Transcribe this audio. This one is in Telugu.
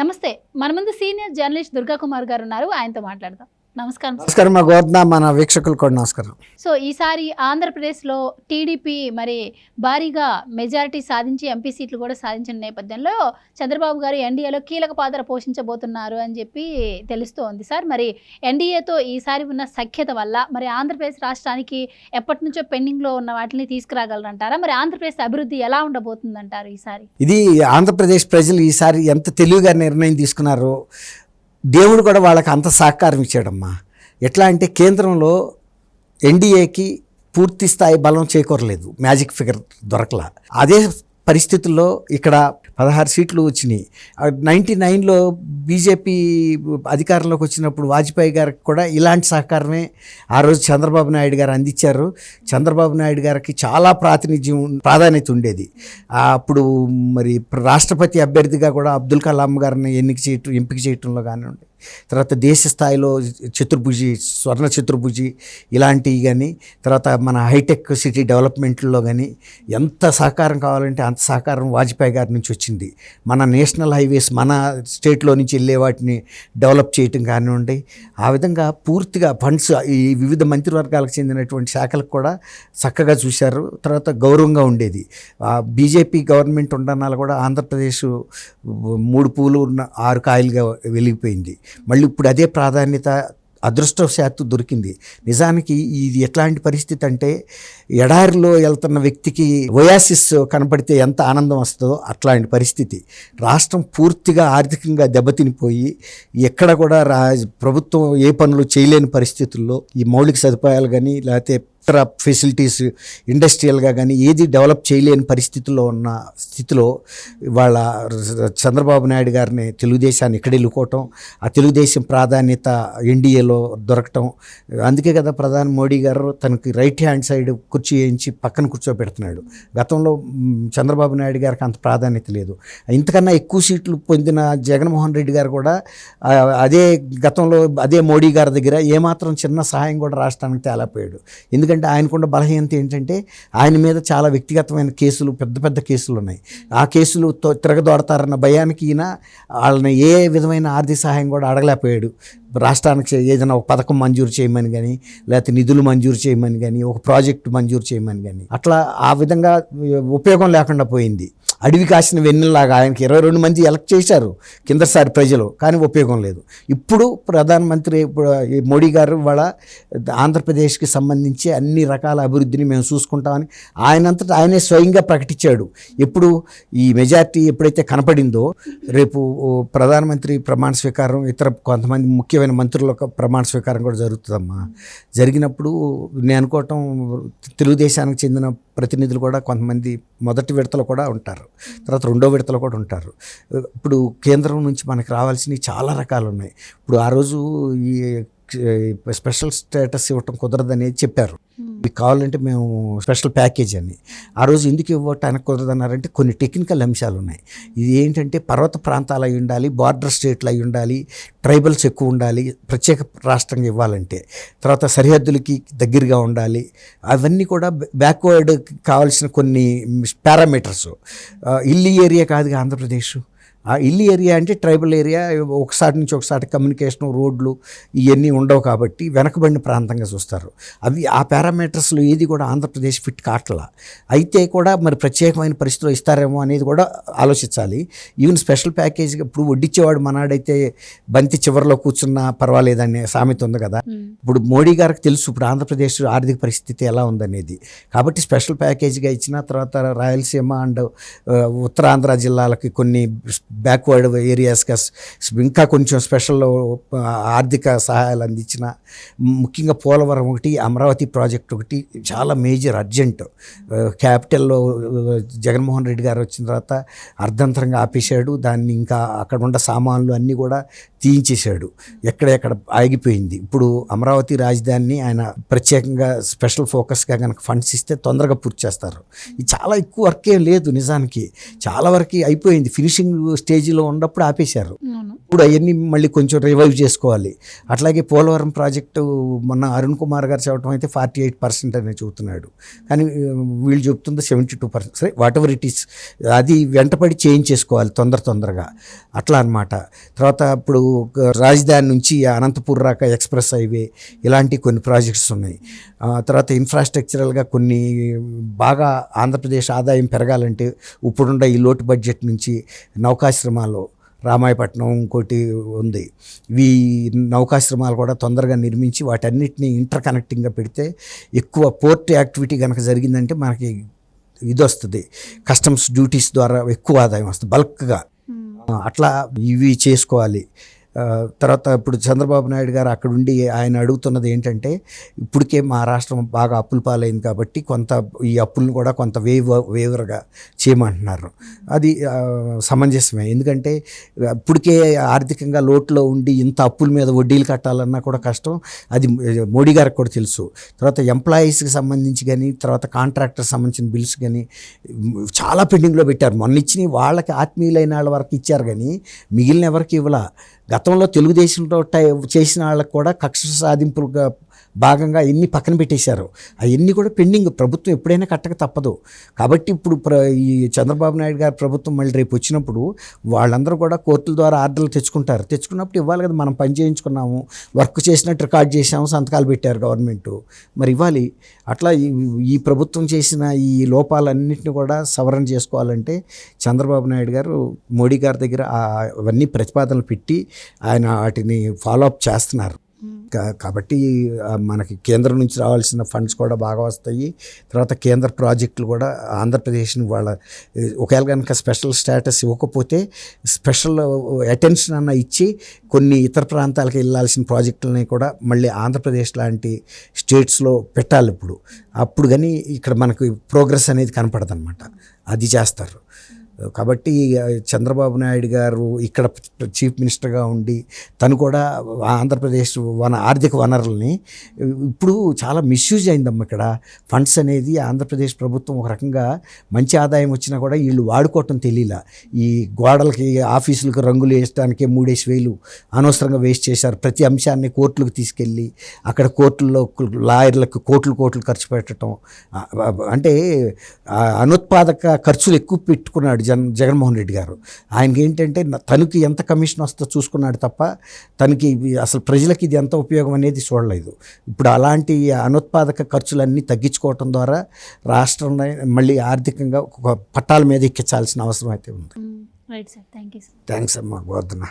నమస్తే మన ముందు సీనియర్ జర్నలిస్ట్ దుర్గా కుమార్ గారు ఉన్నారు ఆయనతో మాట్లాడదాం. నమస్కారం. నమస్కారం మా గోవర్ధన మన వీక్షకులు కూడా నమస్కారం. సో ఈసారి ఆంధ్రప్రదేశ్లో టీడీపీ మరి భారీగా మెజారిటీ సాధించి ఎంపీ సీట్లు కూడా సాధించిన నేపథ్యంలో చంద్రబాబు గారు ఎన్డీఏలో కీలక పాత్ర పోషించబోతున్నారు అని చెప్పి తెలుస్తోంది సార్. మరి ఎన్డీఏతో ఈసారి ఉన్న సఖ్యత వల్ల మరి ఆంధ్రప్రదేశ్ రాష్ట్రానికి ఎప్పటి నుంచో పెండింగ్లో ఉన్న వాటిని తీసుకురాగలరంటారా? మరి ఆంధ్రప్రదేశ్ అభివృద్ధి ఎలా ఉండబోతుందంటారు ఈసారి? ఇది ఆంధ్రప్రదేశ్ ప్రజలు ఈసారి ఎంత తెలివిగా నిర్ణయం తీసుకున్నారో దేవుడు కూడా వాళ్ళకి అంత సహకారం ఇచ్చాడమ్మా. ఎట్లా అంటే కేంద్రంలో ఎన్డీఏకి పూర్తి స్థాయి బలం చేకూరలేదు. Magic figure దొరకలా. అదే పరిస్థితుల్లో ఇక్కడ పదహారు సీట్లు వచ్చినాయి. నైంటీ నైన్లో బీజేపీ అధికారంలోకి వచ్చినప్పుడు వాజ్పేయి గారికి కూడా ఇలాంటి సహకారమే ఆ రోజు చంద్రబాబు నాయుడు గారు అందించారు. చంద్రబాబు నాయుడు గారికి చాలా ప్రాతినిధ్యం ప్రాధాన్యత ఉండేది. అప్పుడు మరి రాష్ట్రపతి అభ్యర్థిగా కూడా అబ్దుల్ కలాం గారిని ఎన్నిక చేయటం ఎంపిక చేయటంలో కానివ్వండి. తర్వాత దేశ స్థాయిలో చతుర్భుజి స్వర్ణ చతుర్భుజి ఇలాంటివి కానీ తర్వాత మన హైటెక్ సిటీ డెవలప్మెంట్లో కానీ ఎంత సహకారం కావాలంటే అంత సహకారం వాజ్పేయి గారి నుంచి వచ్చింది. మన నేషనల్ హైవేస్ మన స్టేట్లో నుంచి వెళ్ళే వాటిని డెవలప్ చేయటం కానివ్వండి ఆ విధంగా పూర్తిగా ఫండ్స్ ఈ వివిధ మంత్రివర్గాలకు చెందినటువంటి శాఖలకు కూడా చక్కగా చూశారు. తర్వాత గౌరవంగా ఉండేది. బీజేపీ గవర్నమెంట్ ఉండనాలు కూడా ఆంధ్రప్రదేశ్ మూడు పూలు ఉన్న ఆరు కాయలుగా వెలిగిపోయింది. మళ్ళీ ఇప్పుడు అదే ప్రాధాన్యత అదృష్టవశాత్తు దొరికింది. నిజానికి ఇది ఎట్లాంటి పరిస్థితి అంటే ఎడారిలో వెళ్తున్న వ్యక్తికి ఒయాసిస్ కనపడితే ఎంత ఆనందం వస్తుందో అట్లాంటి పరిస్థితి. రాష్ట్రం పూర్తిగా ఆర్థికంగా దెబ్బతినిపోయి ఎక్కడ కూడా రా ప్రభుత్వం ఏ పనులు చేయలేని పరిస్థితుల్లో ఈ మౌలిక సదుపాయాలు కానీ లేకపోతే ఇతర ఫెసిలిటీస్ ఇండస్ట్రియల్గా కానీ ఏది డెవలప్ చేయలేని పరిస్థితుల్లో ఉన్న స్థితిలో వాళ్ళ చంద్రబాబు నాయుడు గారిని తెలుగుదేశాన్ని ఇక్కడ వెళ్ళుకోవటం ఆ తెలుగుదేశం ప్రాధాన్యత ఎన్డీఏలో దొరకటం. అందుకే కదా ప్రధాని మోడీ గారు తనకి రైట్ హ్యాండ్ సైడ్ కుర్చీ వేయించి పక్కన కూర్చోబెడుతున్నాడు. గతంలో చంద్రబాబు నాయుడు గారికి అంత ప్రాధాన్యత లేదు. ఇంతకన్నా ఎక్కువ సీట్లు పొందిన జగన్మోహన్ రెడ్డి గారు కూడా అదే గతంలో అదే మోడీ గారి దగ్గర ఏమాత్రం చిన్న సహాయం కూడా రాష్ట్రానికి తేలాపోయాడు ఎందుకంటే ఆయనకున్న బలహీనత ఏంటంటే ఆయన మీద చాలా వ్యక్తిగతమైన కేసులు పెద్ద పెద్ద కేసులు ఉన్నాయి ఆ కేసులు తిరగదోడతారన్న భయానికి ఈయన వాళ్ళని ఏ విధమైన ఆర్థిక సహాయం కూడా అడగలేకపోయాడు. రాష్ట్రానికి ఏదైనా ఒక పథకం మంజూరు చేయమని కానీ లేకపోతే నిధులు మంజూరు చేయమని కానీ ఒక ప్రాజెక్టు మంజూరు చేయమని కానీ అట్లా ఆ విధంగా ఉపయోగం లేకుండా పోయింది. అడవి కాసిన వెన్నెల్లాగా ఆయనకి ఇరవై రెండు మంది ఎలక్ట్ చేశారు కిందసారి ప్రజలు కానీ ఉపయోగం లేదు. ఇప్పుడు ప్రధానమంత్రి ఇప్పుడు ఈ మోడీ గారు వాళ్ళ ఆంధ్రప్రదేశ్కి సంబంధించి అన్ని రకాల అభివృద్ధిని మేము చూసుకుంటామని ఆయనంతటా ఆయనే స్వయంగా ప్రకటించాడు. ఎప్పుడు ఈ మెజార్టీ ఎప్పుడైతే కనపడిందో రేపు ప్రధానమంత్రి ప్రమాణ స్వీకారం ఇతర కొంతమంది ముఖ్యమైన మంత్రుల ప్రమాణ స్వీకారం కూడా జరుగుతుందమ్మా. జరిగినప్పుడు నేను అనుకోవటం తెలుగుదేశానికి చెందిన ప్రతినిధులు కూడా కొంతమంది మొదటి విడతలో కూడా ఉంటారు. తర్వాత రెండో విడతలో కూడా ఉంటారు. ఇప్పుడు కేంద్రం నుంచి మనకు రావాల్సినవి చాలా రకాలు ఉన్నాయి. ఇప్పుడు ఆ రోజు ఈ స్పెషల్ స్టేటస్ ఇవ్వటం కుదరదని చెప్పారు. మీకు కావాలంటే మేము స్పెషల్ ప్యాకేజ్ అని. ఆ రోజు ఎందుకు ఇవ్వటానికి కుదరదన్నారంటే కొన్ని టెక్నికల్ అంశాలు ఉన్నాయి. ఇది ఏంటంటే పర్వత ప్రాంతాలు అయి ఉండాలి బార్డర్ స్టేట్లు అయి ఉండాలి ట్రైబల్స్ ఎక్కువ ఉండాలి ప్రత్యేక రాష్ట్రంగా ఇవ్వాలంటే. తర్వాత సరిహద్దులకి దగ్గరగా ఉండాలి. అవన్నీ కూడా బ్యాక్వర్డ్ కావాల్సిన కొన్ని పారామీటర్స్. ఇల్లి ఏరియా కాదుగా ఆంధ్రప్రదేశ్? ఆ ఇల్లు ఏరియా అంటే ట్రైబల్ ఏరియా ఒకసారి నుంచి ఒకసారి కమ్యూనికేషన్ రోడ్లు ఇవన్నీ ఉండవు కాబట్టి వెనకబడిన ప్రాంతంగా చూస్తారు. అవి ఆ పారామీటర్స్లో ఏది కూడా ఆంధ్రప్రదేశ్ ఫిట్ కావట్లా అయితే కూడా మరి ప్రత్యేకమైన పరిస్థితులు ఇస్తారేమో అనేది కూడా ఆలోచించాలి. ఈవెన్ స్పెషల్ ప్యాకేజ్ ఇప్పుడు వడ్డిచ్చేవాడు మనాడైతే బంతి చివరిలో కూర్చున్నా పర్వాలేదనే సామెత ఉంది కదా. ఇప్పుడు మోడీ గారికి తెలుసు ఇప్పుడు ఆంధ్రప్రదేశ్ ఆర్థిక పరిస్థితి ఎలా ఉందనేది. కాబట్టి స్పెషల్ ప్యాకేజీగా ఇచ్చిన తర్వాత రాయలసీమ అండ్ ఉత్తరాంధ్ర జిల్లాలకి కొన్ని బ్యాక్వర్డ్ ఏరియాస్గా ఇంకా కొంచెం స్పెషల్ ఆర్థిక సహాయాలు అందించిన ముఖ్యంగా పోలవరం ఒకటి అమరావతి ప్రాజెక్ట్ ఒకటి చాలా మేజర్ అర్జెంట్ క్యాపిటల్లో జగన్మోహన్ రెడ్డి గారు వచ్చిన తర్వాత అర్ధంతరంగా ఆపేశాడు. దాన్ని ఇంకా అక్కడ ఉన్న సామాన్లు అన్నీ కూడా తీయించేశాడు. ఎక్కడెక్కడ ఆగిపోయింది. ఇప్పుడు అమరావతి రాజధానిని ఆయన ప్రత్యేకంగా స్పెషల్ ఫోకస్గా కనుక ఫండ్స్ ఇస్తే తొందరగా పూర్తి చేస్తారు. ఇది చాలా ఎక్కువ వర్క్ ఏం లేదు నిజానికి. చాలా వరకు అయిపోయింది. ఫినిషింగ్ స్టేజ్లో ఉన్నప్పుడు ఆపేశారు. ఇప్పుడు అవన్నీ మళ్ళీ కొంచెం రివైవ్ చేసుకోవాలి. అట్లాగే పోలవరం ప్రాజెక్టు మొన్న అరుణ్ కుమార్ గారు చెప్పడం అయితే ఫార్టీ ఎయిట్ పర్సెంట్ అని చెబుతున్నాడు. కానీ వీళ్ళు చెప్తుంది సెవెంటీ టూ పర్సెంట్ సరే వాట్ ఎవర్ ఇట్ ఈస్ అది వెంటపడి చేంజ్ చేసుకోవాలి తొందర తొందరగా. అట్లా అన్నమాట. తర్వాత ఇప్పుడు రాజధాని నుంచి అనంతపూర్ రాక ఎక్స్ప్రెస్ హైవే ఇలాంటి కొన్ని ప్రాజెక్ట్స్ ఉన్నాయి. తర్వాత ఇన్ఫ్రాస్ట్రక్చరల్గా కొన్ని బాగా ఆంధ్రప్రదేశ్ ఆదాయం పెరగాలంటే ఇప్పుడున్న ఈ లోటు బడ్జెట్ నుంచి నౌకాశ్రమాలు రామాయపట్నం ఇంకోటి ఉంది. ఇవి నౌకాశ్రమాలు కూడా తొందరగా నిర్మించి వాటన్నిటిని ఇంటర్ కనెక్టింగ్గా పెడితే ఎక్కువ పోర్ట్ యాక్టివిటీ కనుక జరిగిందంటే మనకి ఇది వస్తుంది కస్టమ్స్ డ్యూటీస్ ద్వారా ఎక్కువ ఆదాయం వస్తుంది బల్క్గా. అట్లా ఇవి చేసుకోవాలి. తర్వాత ఇప్పుడు చంద్రబాబు నాయుడు గారు అక్కడ ఉండి ఆయన అడుగుతున్నది ఏంటంటే ఇప్పటికే మా రాష్ట్రం బాగా అప్పుల పాలైంది కాబట్టి కొంత ఈ అప్పులను కూడా కొంత వేవ్ వేవర్గా చేయమంటున్నారు. అది సమంజసమే. ఎందుకంటే ఇప్పటికే ఆర్థికంగా లోటులో ఉండి ఇంత అప్పుల మీద వడ్డీలు కట్టాలన్నా కూడా కష్టం. అది మోడీ గారికి కూడా తెలుసు. తర్వాత ఎంప్లాయీస్కి సంబంధించి కానీ తర్వాత కాంట్రాక్టర్ సంబంధించిన బిల్స్ కానీ చాలా పెండింగ్లో పెట్టారు. మొన్న ఇచ్చిన వాళ్ళకి ఆత్మీయులైన వాళ్ళ వరకు ఇచ్చారు కానీ మిగిలిన ఎవరికి ఇవ్వలే. గతంలో తెలుగుదేశంలో టై చేసిన వాళ్ళకు కూడా కక్ష సాధింపులుగా భాగంగా ఎన్ని పక్కన పెట్టేశారు. అవన్నీ కూడా పెండింగ్. ప్రభుత్వం ఎప్పుడైనా కట్టక తప్పదు. కాబట్టి ఇప్పుడు ప్ర ఈ చంద్రబాబు నాయుడు గారి ప్రభుత్వం మళ్ళీ రేపు వచ్చినప్పుడు వాళ్ళందరూ కూడా కోర్టుల ద్వారా ఆర్డర్లు తెచ్చుకుంటారు. తెచ్చుకున్నప్పుడు ఇవ్వాలి కదా మనం పని చేయించుకున్నాము వర్క్ చేసినట్టు రికార్డ్ చేసాము సంతకాలు పెట్టారు గవర్నమెంట్. మరి ఇవ్వాలి. అట్లా ఈ ఈ ప్రభుత్వం చేసిన ఈ లోపాలన్నింటినీ కూడా సవరణ చేసుకోవాలంటే చంద్రబాబు నాయుడు గారు మోడీ గారి దగ్గర అవన్నీ ప్రతిపాదనలు పెట్టి ఆయన వాటిని ఫాలో అప్ చేస్తున్నారు. కా- కాబట్టి మనకి కేంద్రం నుంచి రావాల్సిన ఫండ్స్ కూడా బాగా వస్తాయి. తర్వాత కేంద్ర ప్రాజెక్టులు కూడా ఆంధ్రప్రదేశ్ని వాళ్ళ ఒకవేళ కనుక స్పెషల్ స్టేటస్ ఇవ్వకపోతే స్పెషల్ అటెన్షన్ అన్న ఇచ్చి కొన్ని ఇతర ప్రాంతాలకు వెళ్ళాల్సిన ప్రాజెక్టులని కూడా మళ్ళీ ఆంధ్రప్రదేశ్ లాంటి స్టేట్స్లో పెట్టాలి ఇప్పుడు. అప్పుడు కానీ ఇక్కడ మనకు ప్రోగ్రెస్ అనేది కనపడదన్నమాట. అది చేస్తారు. కాబట్టి చంద్రబాబు నాయుడు గారు ఇక్కడ చీఫ్ మినిస్టర్గా ఉండి తను కూడా ఆంధ్రప్రదేశ్ వన ఆర్థిక వనరుల్ని ఇప్పుడు చాలా మిస్యూజ్ అయిందమ్మ ఇక్కడ. ఫండ్స్ అనేది ఆంధ్రప్రదేశ్ ప్రభుత్వం ఒక రకంగా మంచి ఆదాయం వచ్చినా కూడా వీళ్ళు వాడుకోవటం తెలియలా ఈ గోడలకి ఆఫీసులకు రంగులు వేయడానికి మూడేసి వేలు అనవసరంగా వేస్ట్ చేశారు. ప్రతి అంశాన్ని కోర్టులకు తీసుకెళ్ళి అక్కడ కోర్టుల్లో లాయర్లకు కోట్లు కోట్లు ఖర్చు పెట్టడం అంటే అనుత్పాదక ఖర్చులు ఎక్కువ పెట్టుకున్నాడు జన్ జగన్మోహన్ రెడ్డి గారు. ఆయనకి ఏంటంటే తనకి ఎంత కమిషన్ వస్తుందో చూసుకున్నాడు తప్ప తనకి అసలు ప్రజలకి ఇది ఎంత ఉపయోగం అనేది చూడలేదు. ఇప్పుడు అలాంటి అనుత్పాదక ఖర్చులన్నీ తగ్గించుకోవటం ద్వారా రాష్ట్రం మళ్ళీ ఆర్థికంగా ఒక పట్టాల మీద ఎక్కించాల్సిన అవసరం అయితే ఉంది. Right sir. Thank you sir. Thanks అమ్మా గోవర్ధన